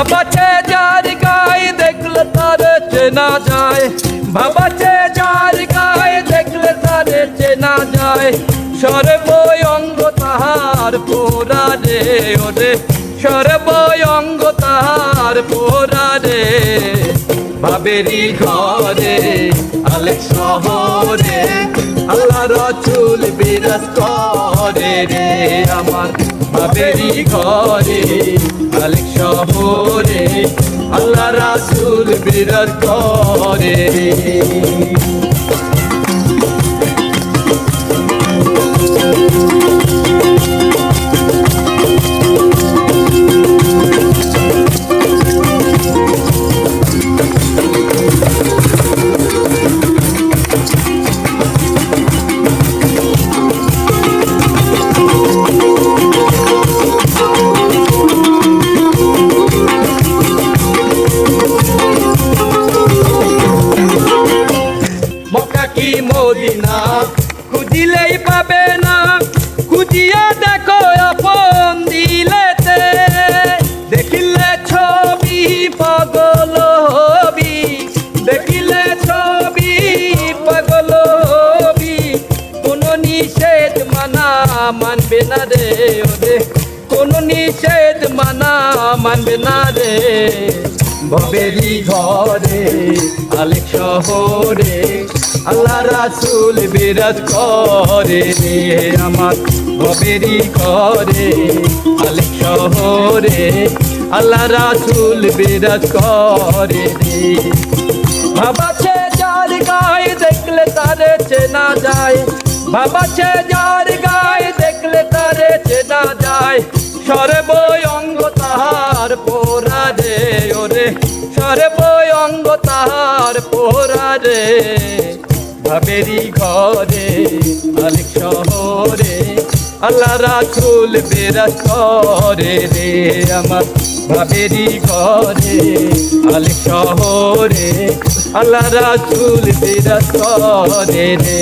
বাবাচে যার গায়ে দেখলে তারে চেনা যায়। বাবাচে যার গায়ে দেখলে তারে চেনা যায়। সর্বই অঙ্গ তাহার পোরা রে ওরে সর্বই অঙ্গ তাহার পোরা রে। বাবেরি ঘরে, আলেক শহরে। আল্লাহ চুল বিরাজ করে রে আমার বাবেরি ঘরে। মালিক শহরে আল্লাহ রাসুল বিরাজ করে মক্কা কি মদিনা? খুঁজিলেই পাবে না। খুঁজিয়া দেখো, আপন দিলেতে। দেখিলে ছবি পাগল হবি। দেখিলে ছবি পাগল হবি। কোন নিষেধ মানা মানবে না রে কোন নিষেধ মানা মানবে না রে। ভবেরি ঘরে আলেক শহরে, আল্লাহ রাসুল বিরাজ করে আমার ভবেরি ঘরে আলেক শহরে, আল্লাহ রাসুল বিরাজ করে রে। বাবাছে যার গায়ে দেখলে তারে চেনা যায় বাবাছে যার রে ওরে সর্বই অঙ্গ তাহার পোরা রে ভাবেরি ঘরে আলেক শহরে আল্লাহ রাসুল বিরাজ করে রে আমার। ভাবেরি ঘরে আলেক শহরে আল্লাহ রাসুল বিরাজ করে রে।